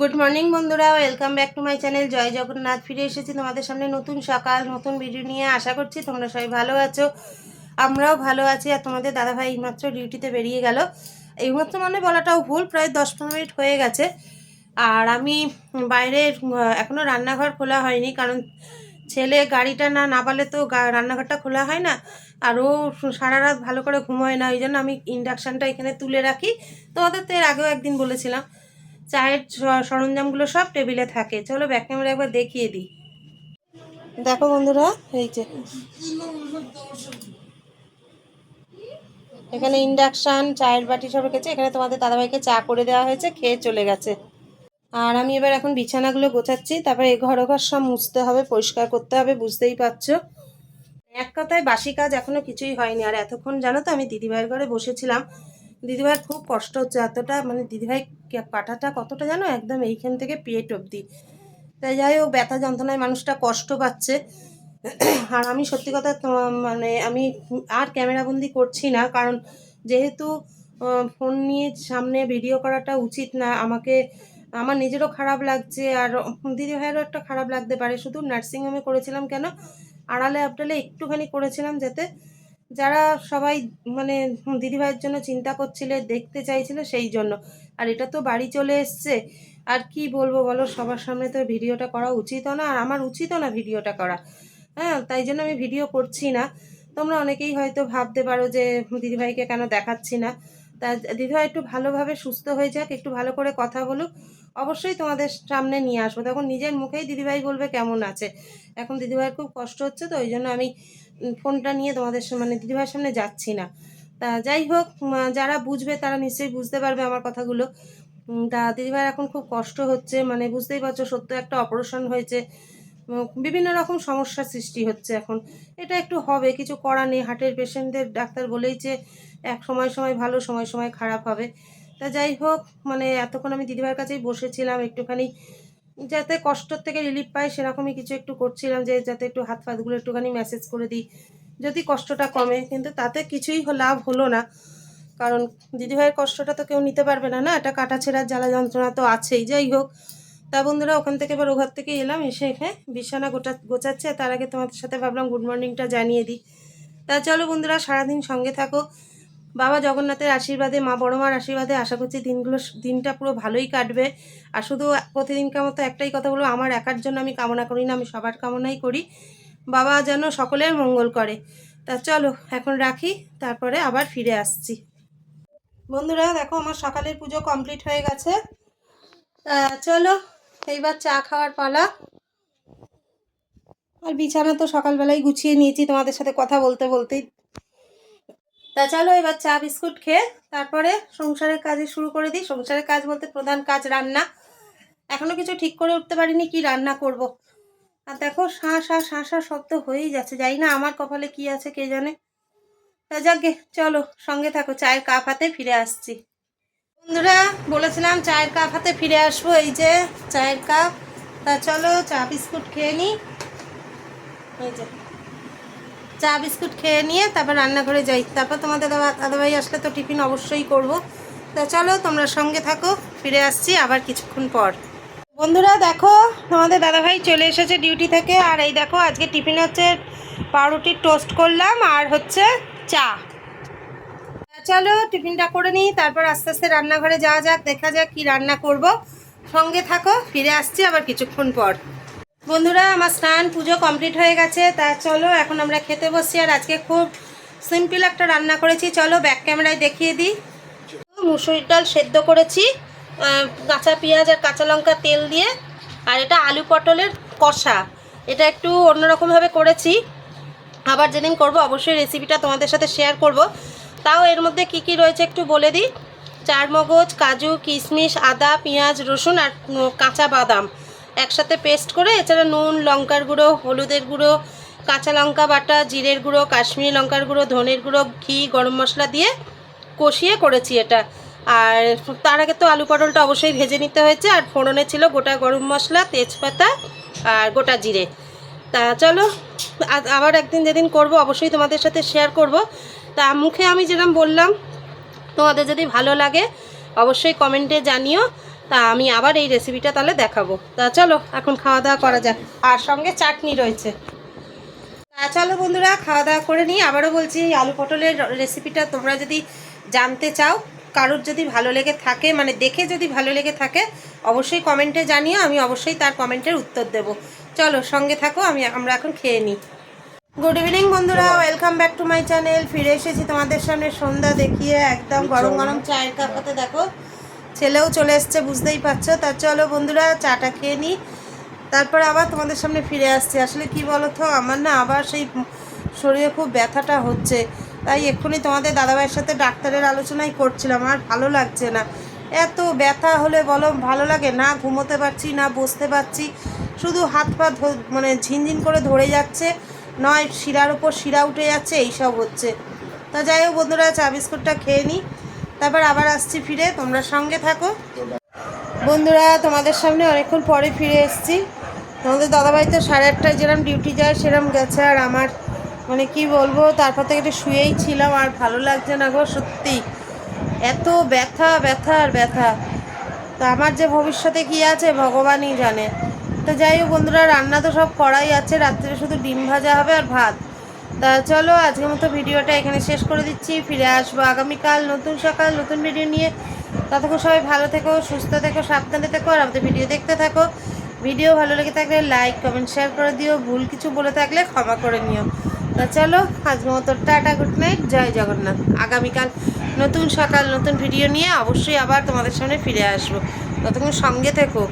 Good morning বন্ধুরা। Welcome back to my channel জয় জগন্নাথ ফিরে এসেছি তোমাদের সামনে নতুন সকাল, নতুন ভিডিও নিয়ে। আশা করছি তোমরা সবাই ভালো আছো। আমরাও ভালো আছি আর তোমাদের দাদাভাই এইমাত্র ডিউটিতে বেরিয়ে গেল। এইমাত্র মানে বলাটাও ভুল, প্রায় দশ পনেরো মিনিট হয়ে গেছে। আর আমি বাইরে এখনও রান্নাঘর খোলা হয়নি। কারণ ছেলে গাড়িটা না নাবালে তো রান্নাঘরটা খোলা হয় না। আর ও সারা রাত ভালো করে ঘুমোয় না। ওই জন্য আমি ইন্ডাকশানটা এখানে তুলে রাখি। তোমাদের তো এর আগেও একদিন বলেছিলাম। চায়ের সরঞ্জামগুলো সব টেবিলে থাকে। চলো ব্যাক ক্যামেরা একবার দেখিয়ে দিই। দেখো বন্ধুরা, এই যে। এখানে ইন্ডাকশান চায়ের বাটি সব রেখেছে। এখানে তোমাদের দাদাভাইকে চা করে দেওয়া হয়েছে, খেয়ে চলে গেছে। আর আমি এবার এখন বিছানাগুলো গোছাচ্ছি। তারপরে এ ঘর ঘর সব মুছতে হবে, পরিষ্কার করতে হবে, বুঝতেই পারছ। এক কথায় বাসি কাজ এখনও কিছুই হয়নি। আর এতক্ষণ জানো তো আমি দিদিভাইয়ের ঘরে বসেছিলাম। দিদিভাইয়ের খুব কষ্ট হচ্ছে, এতটা মানে দিদিভাই কাঁটাটা কতটা জানো একদম এইখান থেকে পেট অবধি তাই যাই হোক, ব্যথা যন্ত্রণায় মানুষটা কষ্ট পাচ্ছে। আর আমি সত্যি কথা মানে আমি আর ক্যামেরাবন্দি করছি না, কারণ যেহেতু ফোন নিয়ে সামনে ভিডিও করাটা উচিত না, আমাকে, আমার নিজেরও খারাপ লাগছে, আর দিদিভাইয়েরও একটা খারাপ লাগতে পারে। শুধু নার্সিংহোমে করেছিলাম কেন? আড়ালে আবডালে একটুখানি করেছিলাম যাতে যারা সবাই মানে দিদিভাইয়ের জন্য চিন্তা করছিলে, দেখতে চাইছিল সেই জন্য। আর এটা তো বাড়ি চলে এসছে। আর কি বলব বলো, সবার সামনে তো ভিডিওটা করা উচিতও না, আর আমার উচিতও না ভিডিওটা করা। হ্যাঁ তাই জন্য আমি ভিডিও করছি না। তোমরা অনেকেই হয়তো ভাবতে পারো যে দিদিভাইকে কেন দেখাচ্ছি না। তা দিদিভাই একটু ভালোভাবে সুস্থ হয়ে যাক, একটু ভালো করে কথা বলুক। অবশ্যই তোমাদের সামনে নিয়ে আসব। তখন নিজের মুখেই দিদিভাই বলবে কেমন আছে। এখন দিদিভাইয়ের খুব কষ্ট হচ্ছে, তো ওই জন্য আমি ফোনটা নিয়ে তোমাদের মানে দিদিভাইয়ের সামনে যাচ্ছি না। তা যাই হোক যারা বুঝবে তারা নিশ্চয়ই বুঝতে পারবে আমার কথাগুলো। তা দিদিভাইয়ের এখন খুব কষ্ট হচ্ছে মানে বুঝতেই পারছ সত্য একটা অপারেশন হয়েছে। বিভিন্ন রকম সমস্যার সৃষ্টি হচ্ছে এখন। এটা একটু হবে, কিছু করা নেই। হার্টের পেশেন্টদের ডাক্তার বলেইছে এক সময় সময় ভালো, সময় সময় খারাপ হবে। তা যাই হোক মানে এতক্ষণ আমি দিদিভাইয়ের কাছেই বসেছিলাম, একটুখানি যাতে কষ্টর থেকে রিলিফ পাই, সেরকমই কিছু একটু করছিলাম যে যাতে একটু হাত ফাতগুলো একটুখানি মেসেজ করে দিই। যদি কষ্টটা কমে, কিন্তু তাতে কিছুই লাভ হলো না। কারণ দিদিভাইয়ের কষ্টটা তো কেউ নিতে পারবে না না? এটা কাটা ছেঁড়ার জ্বালা যন্ত্রণা তো আছেই। যাই হোক, তা বন্ধুরা, ওখান থেকে এবার ওঘর থেকে এলাম, এসে এখানে বিছানা গোটা গোছাচ্ছে তার আগে তোমাদের সাথে ভাবলাম গুড মর্নিংটা জানিয়ে দিই। তা চলো বন্ধুরা, সারাদিন সঙ্গে থাকো। বাবা জগন্নাথের আশীর্বাদে, মা বড় মার আশীর্বাদে আশা করছি দিনগুলো দিনটা পুরো ভালোই কাটবে। আর শুধু প্রতিদিনকার মতো একটাই কথা বলব, আমার একার জন্য আমি কামনা করি না, আমি সবার কামনাই করি। বাবা যেন সকলের মঙ্গল করে। তা চলো, এখন রাখি, তারপরে আবার ফিরে আসছি। বন্ধুরা, দেখো আমার সকালের পুজো কমপ্লিট হয়ে গেছে। চলো, এইবার চা খাওয়ার পালা। আর বিছানা তো সকালবেলায় গুছিয়ে নিয়েছি, তোমাদের সাথে কথা বলতে বলতেই তা চলো এবার চা, বিস্কুট খেয়ে তারপরে সংসারের কাজে শুরু করে দিই। সংসারের কাজ বলতে প্রধান কাজ রান্না। এখনও কিছু ঠিক করে উঠতে পারিনি কি রান্না করব। আর দেখো শাঁ শাঁ শাঁ শাঁ শব্দ হয়েই যাচ্ছে। যাই না আমার কপালে কি আছে, কে জানে। তা যাকে চলো সঙ্গে থাকো, চায়ের কাপ হাতে ফিরে আসছি। বন্ধুরা, বলেছিলাম চায়ের কাপ হাতে ফিরে আসব, এই যে চায়ের কাপ। তা চলো চা, বিস্কুট খেয়ে নিই এই যে। চা বিস্কুট খেয়ে নিয়ে তারপর রান্নাঘরে যাই। তারপর তোমাদের দাদা, দাদাভাই আসলে তো টিফিন অবশ্যই করব। তা চলো তোমরা সঙ্গে থাকো, ফিরে আসছি আবার কিছুক্ষণ পর। বন্ধুরা দেখো, তোমাদের দাদাভাই চলে এসেছে ডিউটি থেকে। আর এই দেখো, আজকে টিফিন হচ্ছে পাউরুটির টোস্ট করলাম আর হচ্ছে চা। চলো, টিফিনটা করে নিই, তারপর আস্তে আস্তে রান্নাঘরে যাওয়া যাক, দেখা যাক কি রান্না করব। সঙ্গে থাকো, ফিরে আসছি আবার কিছুক্ষণ পর। বন্ধুরা, আমার স্নান পুজো কমপ্লিট হয়ে গেছে। তা চলো, এখন আমরা খেতে বসছি আর আজকে খুব সিম্পল একটা রান্না করেছি। চলো ব্যাক ক্যামেরায় দেখিয়ে দিই। মুসুরির ডাল সেদ্ধ করেছি। কাঁচা পেঁয়াজ আর কাঁচা লঙ্কা তেল দিয়ে। আর এটা আলু পটলের কষা। এটা একটু অন্যরকমভাবে করেছি। আবার যেদিন করব, অবশ্যই রেসিপিটা তোমাদের সাথে শেয়ার করব। তাও এর মধ্যে কি কি রয়েছে একটু বলে দিই। চার মগজ কাজু কিশমিশ আদা, পেঁয়াজ, রসুন আর কাঁচা বাদাম। একসাথে পেস্ট করে, এছাড়া নুন, লঙ্কার গুঁড়ো, হলুদের গুঁড়ো, কাঁচা লঙ্কা বাটা, জিরের গুঁড়ো, কাশ্মীরি লঙ্কার গুঁড়ো, ধনের গুঁড়ো, ঘি, গরম মশলা দিয়ে কষিয়ে করেছি এটা। আর তার আগে তো আলু পটলটা অবশ্যই ভেজে নিতে হয়েছে, আর ফোড়নে ছিল গোটা গরম মশলা, তেজপাতা আর গোটা জিরে। তা চলো আবার একদিন যেদিন করব, অবশ্যই তোমাদের সাথে শেয়ার করব। তা মুখে আমি যেরকম বললাম, তোমাদের যদি ভালো লাগে, অবশ্যই কমেন্টে জানিও। তা আমি আবার এই রেসিপিটা তাহলে দেখাবো। তা চলো এখন খাওয়া দাওয়া করা যাক। আর সঙ্গে চাটনি রয়েছে। তা চলো বন্ধুরা খাওয়া দাওয়া করে নিই আবারও বলছি এই আলু পটলের রেসিপিটা তোমরা যদি জানতে চাও কারোর যদি ভালো লেগে থাকে মানে দেখে যদি ভালো লেগে থাকে অবশ্যই কমেন্টে জানিও আমি অবশ্যই তার কমেন্টের উত্তর দেব। চলো সঙ্গে থাকো আমি আমরা এখন খেয়ে নিই। গুড ইভিনিং বন্ধুরা welcome back to my channel ফিরে এসেছি তোমাদের সামনে সন্ধ্যা দেখিয়ে একদম গরম গরম চায়ের কাপ হাতে দেখো। ছেলেও চলে এসছে, বুঝতেই পারছ। তা চলো বন্ধুরা, চাটা খেয়ে নিই তারপর আবার তোমাদের সামনে ফিরে আসছি। আসলে কি বলো তো আমার না আবার সেই শরীরে খুব ব্যথাটা হচ্ছে। তাই এক্ষুনি তোমাদের দাদাভাইয়ের সাথে ডাক্তারের আলোচনাই করছিলাম, আর ভালো লাগছে না। এত ব্যথা হলে বলো, ভালো লাগে? না, ঘুমোতে পারছি, না বসতে পারছি। শুধু হাত পা মানে ঝিনঝিন করে ধরে যাচ্ছে। নয়, শিরার ওপর শিরা উঠে যাচ্ছে, এইসব হচ্ছে। তা যাই হোক বন্ধুরা, চা বিস্কুটটা খেয়ে নিই তারপর আবার আসছি ফিরে, তোমরা সঙ্গে থাকো। বন্ধুরা, তোমাদের সামনে অনেকক্ষণ পরে ফিরে এসেছি। তোমাদের দাদাভাই তো সাড়ে আটটায় যেরকম ডিউটি যায় সেরকম গেছে। আর আমার মানে কি বলব, তারপর থেকে একটু শুয়েই ছিলাম, আর ভালো লাগছে না গো, সত্যি। এত ব্যথা ব্যথা আর ব্যথা। তো আমার যে ভবিষ্যতে কি আছে, ভগবানই জানে। তো যাই হোক বন্ধুরা, রান্না তো সব করাই আছে। রাত্রে শুধু ডিম ভাজা হবে আর ভাত। তা চলো, আজকের মতো ভিডিওটা এখানে শেষ করে দিচ্ছি। ফিরে আসব আগামীকাল নতুন সকাল, নতুন ভিডিও নিয়ে। ততক্ষণ সবাই ভালো থেকো, সুস্থ থেকো, সাবধানে থেকো, আর আমাদের ভিডিও দেখতে থাকো। ভিডিও ভালো লেগে থাকলে লাইক কমেন্ট শেয়ার করে দিও। ভুল কিছু বলে থাকলে ক্ষমা করে নিও। তা চলো, আজকের মতো টাটা গুড নাইট জয় জগন্নাথ। আগামীকাল নতুন সকাল, নতুন ভিডিও নিয়ে অবশ্যই আবার তোমাদের সামনে ফিরে আসব। ততক্ষণ সঙ্গে থেকো।